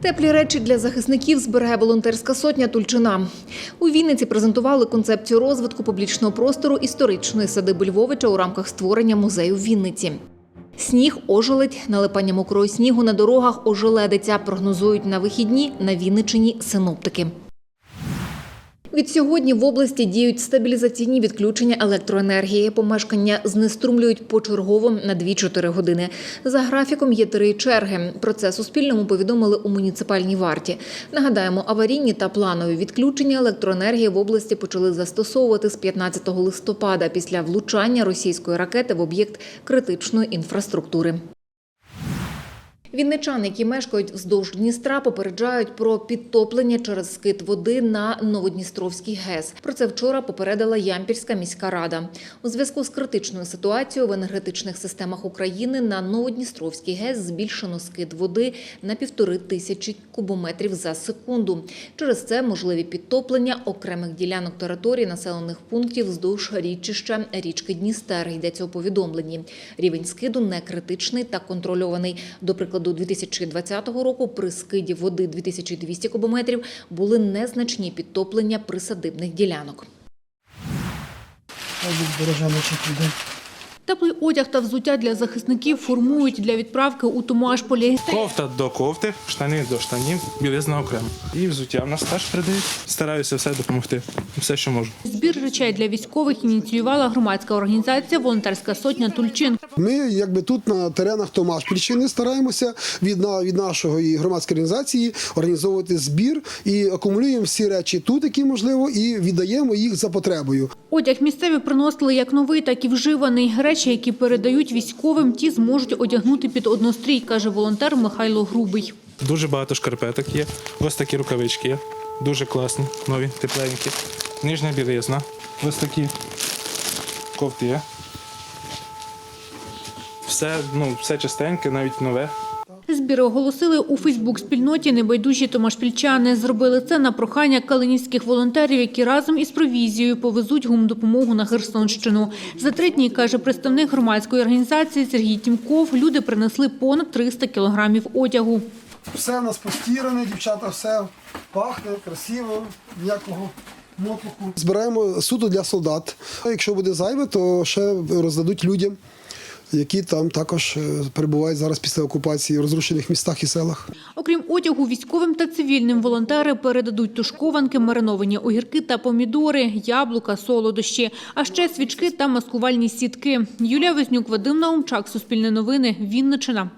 Теплі речі для захисників збирає волонтерська сотня Тульчина. У Вінниці презентували концепцію розвитку публічного простору історичної садиби Львовича у рамках створення музею в Вінниці. Сніг ожеледь, налипання мокрого снігу на дорогах ожеледиться, прогнозують на вихідні на Вінничині синоптики. Від сьогодні в області діють стабілізаційні відключення електроенергії. Помешкання знеструмлюють почергово на 2-4 години. За графіком є три черги. Про це Суспільному повідомили у муніципальній варті. Нагадаємо, аварійні та планові відключення електроенергії в області почали застосовувати з 15 листопада після влучання російської ракети в об'єкт критичної інфраструктури. Вінничани, які мешкають вздовж Дністра, попереджають про підтоплення через скид води на Новодністровський ГЕС. Про це вчора попередила Ямпільська міська рада. У зв'язку з критичною ситуацією в енергетичних системах України на Новодністровський ГЕС збільшено скид води на півтори тисячі кубометрів за секунду. Через це можливі підтоплення окремих ділянок території населених пунктів вздовж річища річки Дністер. Йдеться у повідомленні. Рівень скиду не критичний та контрольований. До прикладу, 2020 року при скиді води 2200 кубометрів були незначні підтоплення присадибних ділянок. Бережаночок іде. Теплий одяг та взуття для захисників формують для відправки у Томаш-Полі. Кофта до кофти, штани до штанів, білизна окремо. І взуття в нас теж передають. Стараюся все допомогти, все, що можу. Збір речей для військових ініціювала громадська організація Волонтерська сотня Тульчин. Ми якби тут на теренах Томашпільщини стараємося від, на, від нашої громадської організації організовувати збір і акумулюємо всі речі тут, які можливо, і віддаємо їх за потребою. Одяг місцеві приносили як новий, так і вживаний. Речі, які передають військовим, ті зможуть одягнути під однострій, каже волонтер Михайло Грубий. Дуже багато шкарпеток є. Ось такі рукавички є. Дуже класні, нові, тепленькі. Нижня білизна. Ось такі кофти є. Все, ну, все чистеньке, навіть нове. Збір оголосили у Фейсбук-спільноті «Небайдужі томашпільчани». Зробили це на прохання калинівських волонтерів, які разом із провізією повезуть гумдопомогу на Херсонщину. За три дні, каже представник громадської організації Сергій Тімков, люди принесли понад 300 кілограмів одягу. Все в нас постіране, дівчата, все пахне, красиво, ніякого. Збираємо суто для солдат. Якщо буде зайве, то ще роздадуть людям, які там також е, перебувають зараз після окупації в розрушених містах і селах. Окрім одягу, військовим та цивільним волонтери передадуть тушкованки, мариновані огірки та помідори, яблука, солодощі, а ще свічки та маскувальні сітки. Юлія Веснюк, Вадим Наумчак, Суспільне новини, Вінничина.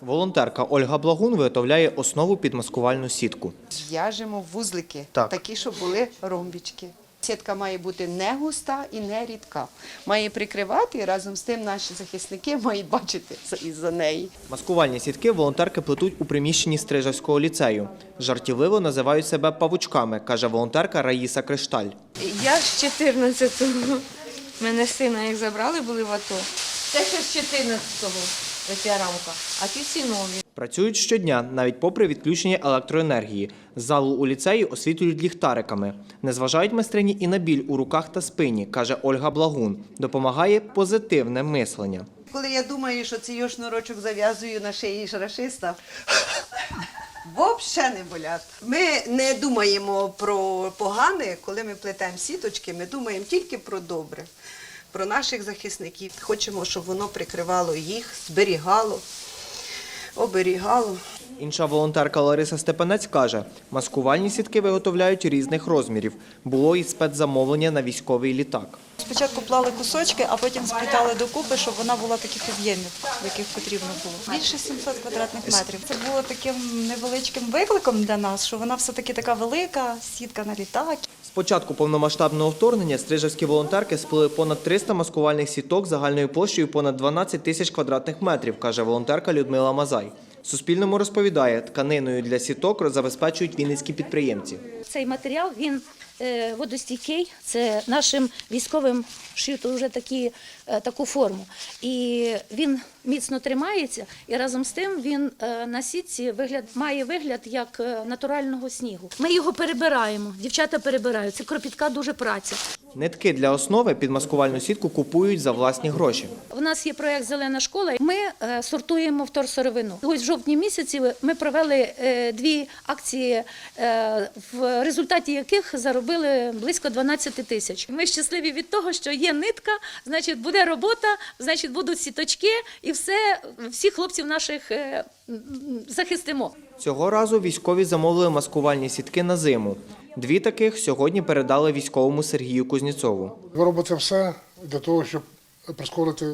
Волонтерка Ольга Благун виготовляє основу під маскувальну сітку. В'яжемо вузлики, Так. такі, щоб були ромбічки. Сітка має бути не густа і не рідка. Має прикривати і разом з тим наші захисники мають бачити за- із-за неї. Маскувальні сітки волонтерки плетуть у приміщенні Стрижавського ліцею. Жартівливо називають себе павучками, каже волонтерка Раїса Кришталь. Я з 14-го. Мене сина як забрали, були в АТО. Це ще з 14-го ця рамка, а ті всі нові. Працюють щодня, навіть попри відключення електроенергії. Залу у ліцеї освітлюють ліхтариками. Не зважають майстрині і на біль у руках та спині, каже Ольга Благун. Допомагає позитивне мислення. Коли я думаю, що цей шнурочок зав'язую на шиї ж рашиста, взагалі не болять. Ми не думаємо про погане, коли ми плетемо сіточки, ми думаємо тільки про добре, про наших захисників. Хочемо, щоб воно прикривало їх, зберігало, оберігало. Інша волонтерка Лариса Степанець каже, маскувальні сітки виготовляють різних розмірів. Було і спецзамовлення на військовий літак. Спочатку плали кусочки, а потім сплітали докупи, щоб вона була таких об'ємів, яких потрібно було. Більше 700 квадратних метрів. Це було таким невеличким викликом для нас, що вона все-таки така велика, сітка на літак. З початку повномасштабного вторгнення стрижавські волонтерки сплили понад 300 маскувальних сіток загальною площею понад 12 тисяч квадратних метрів, каже волонтерка Людмила Мазай. Суспільному розповідає, тканиною для сіток забезпечують вінницькі підприємці. Цей матеріал він водостійкий. Це нашим військовим шиють вже такі, е, таку форму. І він міцно тримається, і разом з тим він е, на сітці вигляд має вигляд як е, натурального снігу. Ми його перебираємо. Дівчата перебирають. Це кропітка дуже праця. Нитки для основи під маскувальну сітку купують за власні гроші. У нас є проєкт Зелена школа. Ми е, сортуємо вторсировину. Ось в жовтні місяці ми провели е, дві акції, е, в результаті яких заробили близько 12 тисяч. Ми щасливі від того, що є нитка, значить буде робота, значить будуть сіточки, і все всіх хлопців наших е, захистимо. Цього разу військові замовили маскувальні сітки на зиму. Дві таких сьогодні передали військовому Сергію Кузнєцову. Ви робите все для того, щоб прискорити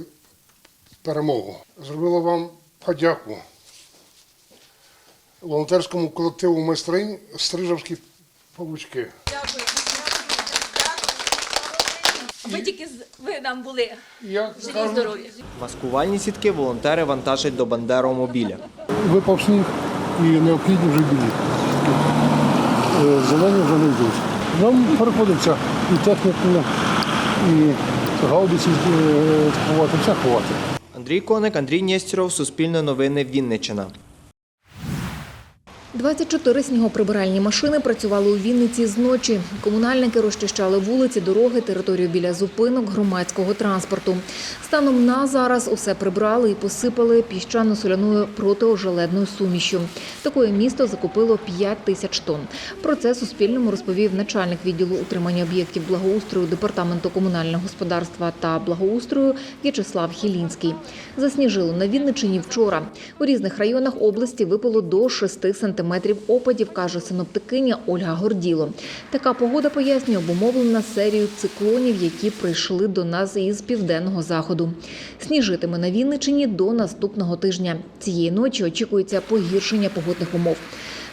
перемогу. Зробила вам подяку волонтерському колективу майстринь Стрижавські павучки. Ви тільки з- ви нам були Я живі здорові. Маскувальні сітки волонтери вантажать до Бандеромобіля. випав сніг і необхідні вже білі. Е, Зелені вже не йдуть. Нам приходиться і техніку, і гаубиці е, ховати, все ховати. Андрій Коник, Андрій Нєстєров, Суспільне новини, Вінниччина. 24 снігоприбиральні машини працювали у Вінниці зночі. Комунальники розчищали вулиці, дороги, територію біля зупинок громадського транспорту. Станом на зараз усе прибрали і посипали піщано-соляною протиожеледною сумішю. Такое місто закупило 5 тисяч тонн. Про це Суспільному розповів начальник відділу утримання об'єктів благоустрою Департаменту комунального господарства та благоустрою В'ячеслав Хілінський. Засніжило на Вінничині вчора. У різних районах області випало до 6 сантиметрів опадів, каже синоптикиня Ольга Горділо. Така погода, пояснює, обумовлена серією циклонів, які прийшли до нас із південного заходу. Сніжитиме на Вінничині до наступного тижня. Цієї ночі очікується погіршення погодних умов.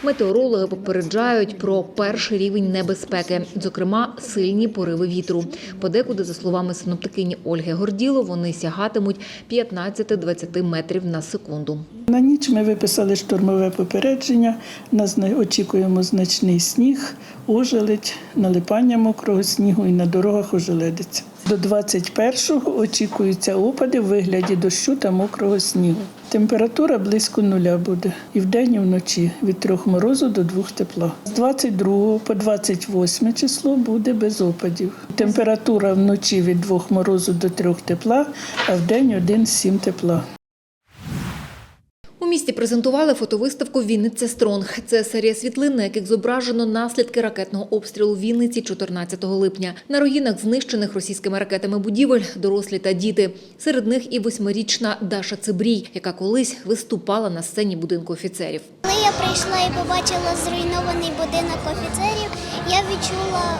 Метеорологи попереджають про перший рівень небезпеки, зокрема сильні пориви вітру. Подекуди, за словами синоптикині Ольги Горділо, вони сягатимуть 15-20 метрів на секунду. На ніч ми виписали штурмове попередження. Нас очікуємо значний сніг, ожеледь, налипання мокрого снігу і на дорогах ожеледиться. До 21-го очікуються опади в вигляді дощу та мокрого снігу. Температура близько нуля буде і вдень, і вночі від трьох морозу до двох тепла. З 22 по 28 число буде без опадів. Температура вночі від двох морозу до трьох тепла, а вдень 1-7 тепла. Місті презентували фотовиставку Вінниця Стронг. Це серія світлин, на яких зображено наслідки ракетного обстрілу Вінниці 14 липня. На руїнах знищених російськими ракетами будівель дорослі та діти. Серед них і восьмирічна Даша Цибрій, яка колись виступала на сцені будинку офіцерів. Коли я прийшла і побачила зруйнований будинок офіцерів, я відчула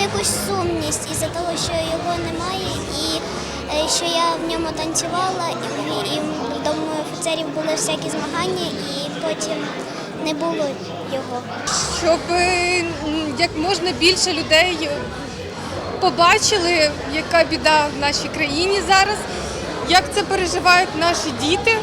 якусь сумність із-за того, що його немає, і що я в ньому танцювала, і, і в дому офіцерів були всякі змагання, і потім не було його. щоб е, як можна більше людей е, побачили, яка біда в нашій країні зараз, як це переживають наші діти,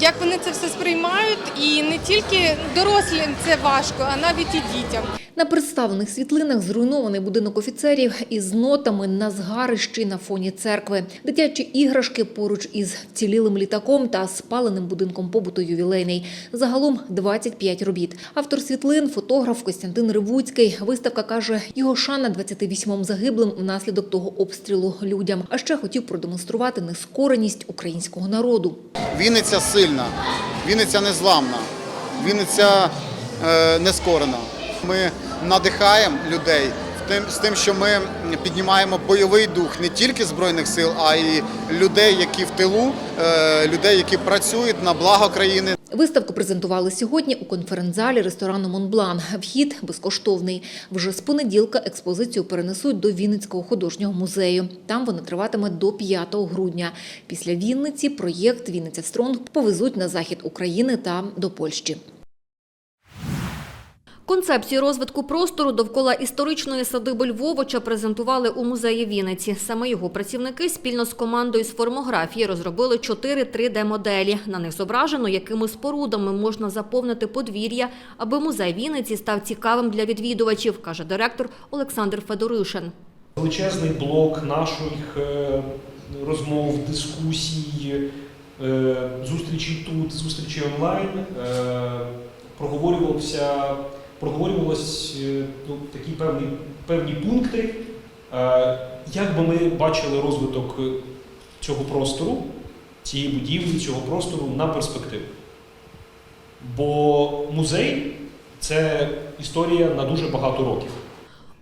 як вони це все сприймають. І не тільки дорослим це важко, а навіть і дітям. На представлених світлинах зруйнований будинок офіцерів із нотами на згарищі на фоні церкви, дитячі іграшки поруч із вцілілим літаком та спаленим будинком побуту ювілейний. Загалом 25 робіт. Автор світлин, фотограф Костянтин Ривуцький. Виставка каже, його шана 28 загиблим внаслідок того обстрілу людям. А ще хотів продемонструвати нескореність українського народу. Вінниця сильна, Вінниця незламна, Вінниця е, нескорена. Ми надихаємо людей з тим, що ми піднімаємо бойовий дух не тільки Збройних сил, а й людей, які в тилу, е, людей, які працюють на благо країни. Виставку презентували сьогодні у конференц-залі ресторану Монблан. Вхід безкоштовний. Вже з понеділка експозицію перенесуть до Вінницького художнього музею. Там вона триватиме до 5 грудня. Після Вінниці проєкт Вінниця Стронг повезуть на захід України та до Польщі. Концепцію розвитку простору довкола історичної садиби Львовича презентували у музеї Вінниці. Саме його працівники спільно з командою з формографії розробили чотири 3D-моделі. На них зображено, якими спорудами можна заповнити подвір'я, аби музей Вінниці став цікавим для відвідувачів, каже директор Олександр Федоришин. Величезний блок наших е, розмов, дискусій, е, зустрічей тут, зустрічей онлайн е, проговорювався, проговорювалось е, ну, такі певні певні пункти, е, як би ми бачили розвиток цього простору, цієї будівлі, цього простору на перспективу. Бо музей це історія на дуже багато років.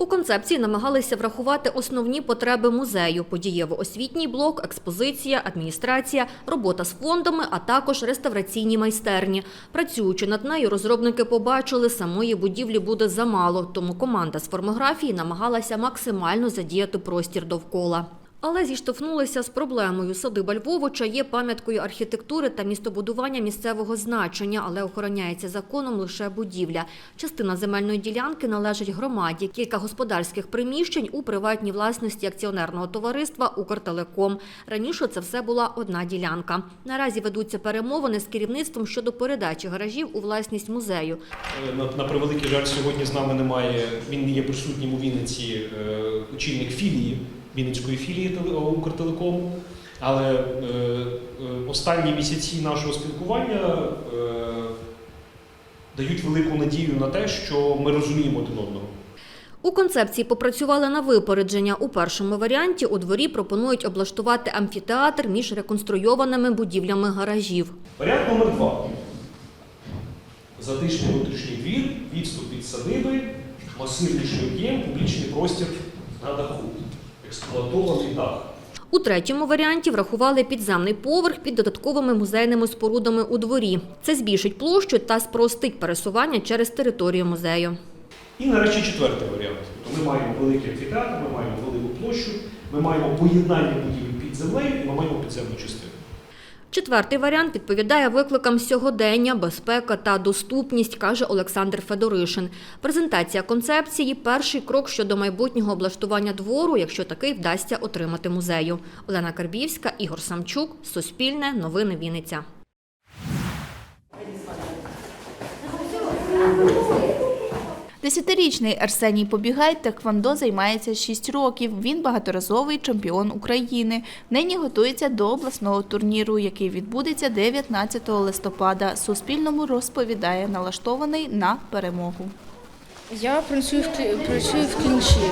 У концепції намагалися врахувати основні потреби музею: подієво-освітній блок, експозиція, адміністрація, робота з фондами, а також реставраційні майстерні. Працюючи над нею, розробники побачили, самої будівлі буде замало, тому команда з формографії намагалася максимально задіяти простір довкола. Але зіштовхнулися з проблемою. Садиба Львовича є пам'яткою архітектури та містобудування місцевого значення, але охороняється законом лише будівля. Частина земельної ділянки належить громаді. Кілька господарських приміщень у приватній власності акціонерного товариства «Укртелеком». Раніше це все була одна ділянка. Наразі ведуться перемовини з керівництвом щодо передачі гаражів у власність музею. Е, На, превеликий жаль, сьогодні з нами немає. Він не є присутнім у Вінниці е, очільник філії Вінницької філії теле- Укртелекому. Але е, е, останні місяці нашого спілкування е, дають велику надію на те, що ми розуміємо один одного. У концепції попрацювали на випередження. У першому варіанті у дворі пропонують облаштувати амфітеатр між реконструйованими будівлями гаражів. Варіант номер два. Затишний внутрішній двір, відступ від садиби, масивніший об'єм, публічний простір на даху, експлуатований дах. У третьому варіанті врахували підземний поверх під додатковими музейними спорудами у дворі. Це збільшить площу та спростить пересування через територію музею. І нарешті четвертий варіант. Тобто ми маємо великий амфітеатр, ми маємо велику площу, ми маємо поєднання будівель під землею і ми маємо підземну частину. Четвертий варіант відповідає викликам сьогодення, безпека та доступність, каже Олександр Федоришин. Презентація концепції перший крок щодо майбутнього облаштування двору, якщо такий вдасться отримати музею. Олена Карбівська, Ігор Самчук, Суспільне, Новини Вінниця. Десятирічний Арсеній Побігай теквондо займається 6 років. Він багаторазовий чемпіон України. Нині готується до обласного турніру, який відбудеться 19 листопада. Суспільному розповідає, налаштований на перемогу. Я працюю в працюю в клінчі,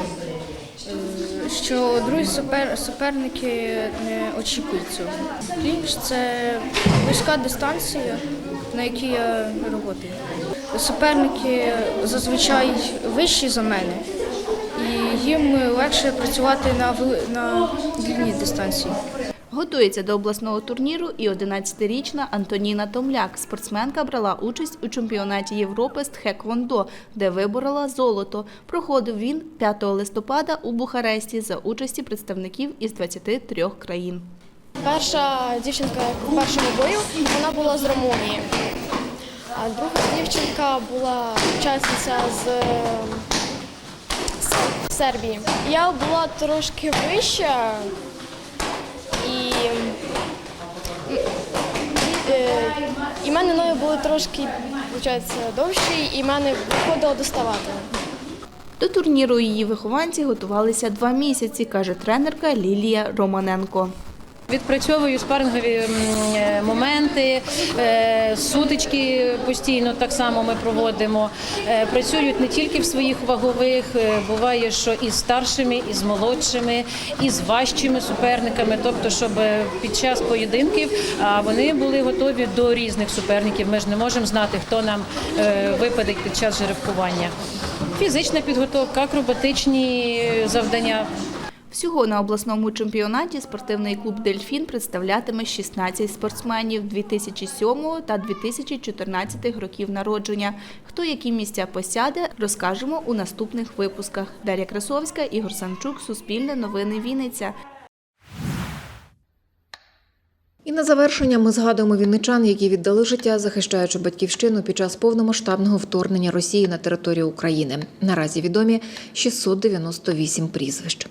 е, що другі супер, суперники не очікують цього. Клінч це близька дистанція, на якій я працюю. Суперники зазвичай вищі за мене, і їм легше працювати на, на длинній дистанції. Готується до обласного турніру і 11-річна Антоніна Томляк. Спортсменка брала участь у чемпіонаті Європи з тхеквондо, де виборола золото. Проходив він 5 листопада у Бухаресті за участі представників із 23 країн. Перша дівчинка у першому бою вона була з Румунії, а друга дівчинка була учасниця з е, Сербії. Я була трошки вища і, м, е, і мене ноги були трошки довші, і мене виходило доставати. До турніру її вихованці готувалися два місяці, каже тренерка Лілія Романенко. Відпрацьовую спарингові е, моменти, е, сутички постійно так само ми проводимо. Е, Працюють не тільки в своїх вагових, буває, що і з старшими, і з молодшими, і з важчими суперниками. Тобто, щоб під час поєдинків вони були готові до різних суперників. Ми ж не можемо знати, хто нам випаде під час жеребкування. Фізична підготовка, акробатичні завдання. Всього на обласному чемпіонаті спортивний клуб Дельфін представлятиме 16 спортсменів 2007 та 2014 років народження. Хто які місця посяде, розкажемо у наступних випусках. Дар'я Красовська, Ігор Самчук, Суспільне новини Вінниця. І на завершення ми згадуємо вінничан, які віддали життя, захищаючи батьківщину під час повномасштабного вторгнення Росії на територію України. Наразі відомі 698 прізвищ.